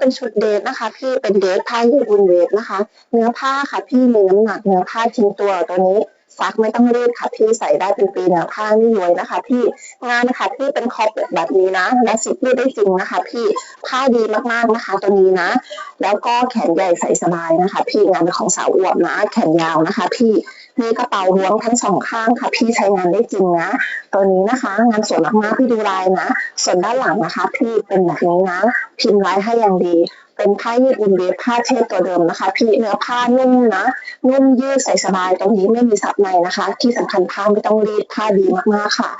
เป็นชุดเดทนะคะ พี่เป็นเดทผ้ายืดอุ่นเดทนะคะ เนื้อผ้าค่ะพี่มีน้ำหนักเนื้อผ้าทิ้งตัวตัวนี้ซักไม่ต้องรีดค่ะพี่ใส่ได้เป็นปีเนื้อผ้านี่ย้วยนะคะ พี่งานนะคะพี่เป็นคอปแบบนี้นะ และสิพูดได้จริงนะคะ พี่ผ้าดีมากๆนะคะ ตัวนี้นะ แล้วก็แขนใหญ่ใส่สบายนะคะ พี่งานเป็นของสาวอวบนะ แขนยาวนะคะ พี่ มีกระเป๋าล้วงทั้งสองข้างค่ะ พี่ใช้งานได้จริงนะ ตัวนี้นะคะ งานสวยมากๆพี่ดูลายนะ ส่วนด้านหลังนะคะ พี่เป็นแบบนี้นะ พิมพ์ลายให้อย่างดีเป็นผ้ายืดอินเวฟผ้าเทปตัวเดิมนะคะ พี่เนื้อผ้านุ่มนะนุ่มยืดใส่สบายตรงนี้ไม่มีซับในนะคะ ที่สำคัญผ้าไม่ต้องรีดผ้าดีมากๆค่ะ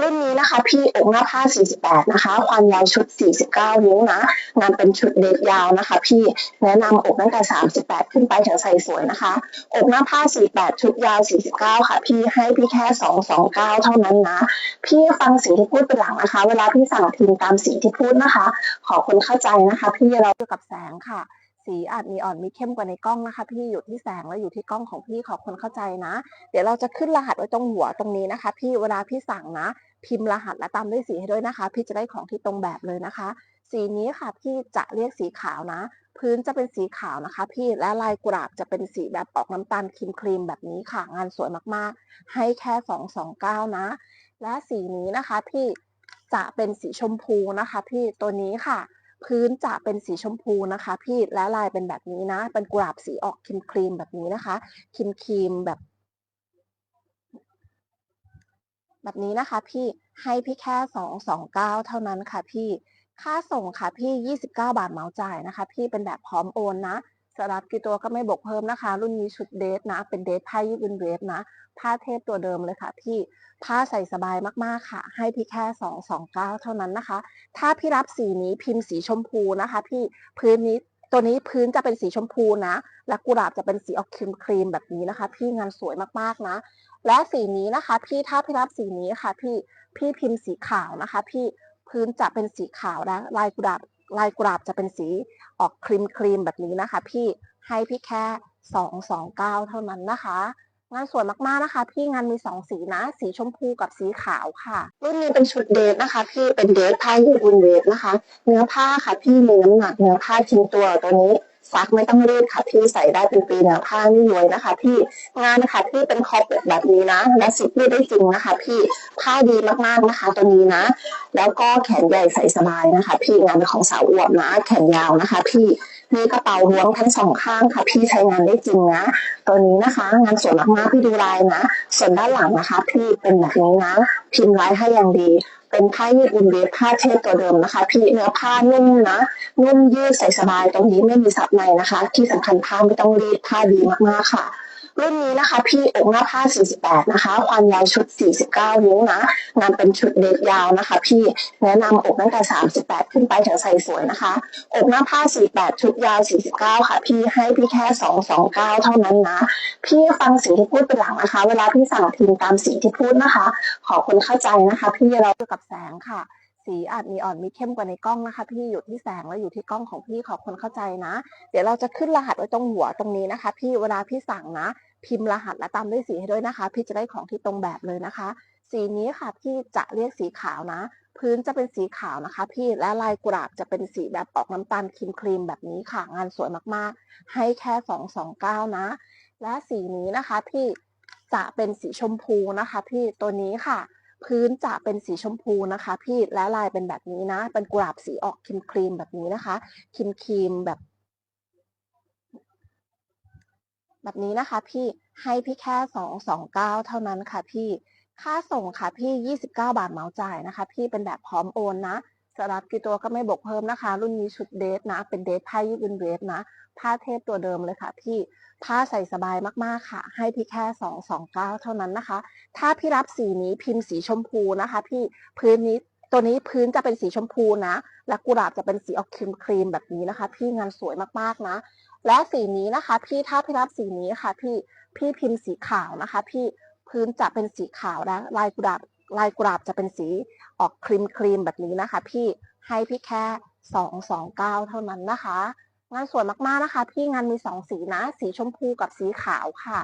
รุ่นนี้นะคะพี่อกหน้าผ้า 48 นะคะ ความยาวชุด 49 นิ้วนะ งานเป็นชุดเด็กยาวนะคะ พี่แนะนำอกตั้งแต่ 38 ขึ้นไปถึงใส่สวยนะคะ อกหน้าผ้า 48 ชุดยาว 49 ค่ะ พี่ให้พี่แค่ 229 เท่านั้นนะ พี่ฟังสิ่งที่พูดเป็นหลังนะคะ เวลาพี่สั่งพิมตามสีที่พูดนะคะ ขอคนเข้าใจนะคะ พี่เราเกี่ยวกับแสงค่ะ สีอาจมีอ่อนมีเข้มกว่าในกล้องนะคะ พี่อยู่ที่แสงและอยู่ที่กล้องของพี่ขอคนเข้าใจนะ เดี๋ยวเราจะขึ้นรหัสไว้ตรงหัวตรงนี้นะคะ พี่เวลาพี่สั่งนะ พิมพ์รหัสและตามด้วยสีให้ด้วยนะคะ พี่จะได้ของที่ตรงแบบเลยนะคะ สีนี้ค่ะพี่จะเรียกสีขาวนะ พื้นจะเป็นสีขาวนะคะ พี่และลายกุหลาบจะเป็นสีแบบออกน้ำตาลครีมครีมแบบนี้ค่ะงานสวยมากๆ ให้แค่ 229 นะ และสีนี้นะคะ พี่จะเป็นสีชมพูนะคะ พี่ตัวนี้ค่ะ พื้นจะเป็นสีชมพูนะคะ พี่และลายเป็นแบบนี้นะ เป็นกุหลาบสีออกครีมครีมแบบนี้นะคะครีมครีมแบบ แบบนี้นะคะ พี่ให้พี่แค่สองสองเก้าเท่านั้นค่ะ พี่ค่าส่งค่ะพี่ยี่สิบเก้าบาทเหมาจ่ายนะคะ พี่เป็นแบบพร้อมโอนนะ สลับกี่ตัวก็ไม่บวกเพิ่มนะคะ รุ่นนี้ชุดเดทนะ เป็นเดทผ้ายืดเป็นเวฟนะ ผ้าเทพตัวเดิมเลยค่ะพี่ผ้าใส่สบายมากๆค่ะ ให้พี่แค่สองสองเก้าเท่านั้นนะคะ ถ้าพี่รับสีนี้พิมพ์สีชมพูนะคะ พี่พื้นนี้ตัวนี้พื้นจะเป็นสีชมพูนะ และกุหลาบจะเป็นสีออกครีมครีมแบบนี้นะคะ พี่งานสวยมากๆนะ และสีนี้นะคะ พี่ถ้าพี่รับสีนี้ค่ะ พี่พี่พิมพ์สีขาวนะคะ พี่พื้นจะเป็นสีขาวนะลายกุหลาบ ลายกราบจะเป็นสีออกครีมครีมแบบนี้นะคะ พี่ให้พี่แค่สองสองเก้าเท่านั้นนะคะ งานสวยมากๆนะคะ พี่งานมีสองสีนะ สีชมพูกับสีขาวค่ะ รุ่นนี้เป็นชุดเดทนะคะ พี่เป็นเดทผ้ายืดอุ่นเดทนะคะ เนื้อผ้าค่ะ พี่มีน้ำหนักเนื้อผ้าทิ้งตัวตัวนี้ ซักไม่ต้องรีดค่ะพี่ใส่ได้เป็นปีเนี่ยผ้านี่ย้วยนะคะพี่งานนะคะที่เป็นคอปแบบนี้นะ และสิพูดได้จริงนะคะ พี่ผ้าดีมากๆนะคะตัวนี้นะ แล้วก็แขนใหญ่ใส่สบายนะคะ พี่งานเป็นของสาวอวบนะ แขนยาวนะคะ พี่ มีกระเป๋าล้วงทั้งสองข้างค่ะ พี่ใช้งานได้จริงนะ ตัวนี้นะคะ งานสวยมากๆพี่ดูลายนะ ส่วนด้านหลังนะคะ พี่เป็นแบบนี้นะ พิมพ์ไว้ให้อย่างดีเป็นผ้ายืดอุ่นเวฟผ้าเทปตัวเดิมนะคะ พี่เนื้อผ้านุ่มนะนุ่มยืดใส่สบายตรงนี้ไม่มีซับในนะคะ ที่สำคัญผ้าไม่ต้องรีดผ้าดีมากๆค่ะ รุ่นนี้นะคะพี่อกหน้าผ้า 48 นะคะ ความยาวชุด 49 นิ้วนะงานเป็นชุดเด็กยาวนะคะ พี่แนะนำอกตั้งแต่ 38 ขึ้นไปถึงใส่สวยนะคะ อกหน้าผ้า 48 ชุดยาว 49 ค่ะ พี่ให้พี่แค่ 229 เท่านั้นนะ พี่ฟังสิ่งที่พูดเป็นหลังนะคะ เวลาพี่สั่งพิมตามสีที่พูดนะคะ ขอคนเข้าใจนะคะ พี่เราเกี่ยวกับแสงค่ะ สีอาจมีอ่อนมีเข้มกว่าในกล้องนะคะ พี่อยู่ที่แสงและอยู่ที่กล้องของพี่ขอคนเข้าใจนะ เดี๋ยวเราจะขึ้นรหัสไว้ตรงหัวตรงนี้นะคะ พี่เวลาพี่สั่งนะ พิมพ์รหัสและตามด้วยสีให้ด้วยนะคะ พี่จะได้ของที่ตรงแบบเลยนะคะ สีนี้ค่ะพี่จะเรียกสีขาวนะ พื้นจะเป็นสีขาวนะคะ พี่และลายกุหลาบจะเป็นสีแบบออกน้ำตาลครีมครีมแบบนี้ค่ะงานสวยมากๆ ให้แค่สองสองเก้านะ และสีนี้นะคะพี่จะเป็นสีชมพูนะคะ พี่ตัวนี้ค่ะ พื้นจะเป็นสีชมพูนะคะ พี่และลายเป็นแบบนี้นะ เป็นกุหลาบสีออกครีมครีมแบบนี้นะคะครีมครีมแบบ แบบนี้นะคะ พี่ให้พี่แค่สองสองเก้าเท่านั้นค่ะ พี่ค่าส่งค่ะพี่ยี่สิบเก้าบาทเหมาจ่ายนะคะ พี่เป็นแบบพร้อมโอนนะ สลับกี่ตัวก็ไม่บวกเพิ่มนะคะ รุ่นนี้ชุดเดทนะ เป็นเดทผ้ายืดเป็นเวฟนะ ผ้าเทพตัวเดิมเลยค่ะพี่ผ้าใส่สบายมากๆค่ะ ให้พี่แค่สองสองเก้าเท่านั้นนะคะ ถ้าพี่รับสีนี้พิมพ์สีชมพูนะคะ พี่พื้นนี้ตัวนี้พื้นจะเป็นสีชมพูนะ และกุหลาบจะเป็นสีออกครีมครีมแบบนี้นะคะ พี่งานสวยมากๆนะ และสีนี้นะคะ พี่ถ้าพี่รับสีนี้ค่ะ พี่พี่พิมพ์สีขาวนะคะ พี่พื้นจะเป็นสีขาวนะลายกุหลาบ ลายกราบจะเป็นสีออกครีมครีมๆแบบนี้นะคะ พี่ให้พี่แค่สองสองเก้าเท่านั้นนะคะ งานสวยมากๆนะคะ พี่งานมีสองสีนะ สีชมพูกับสีขาวค่ะ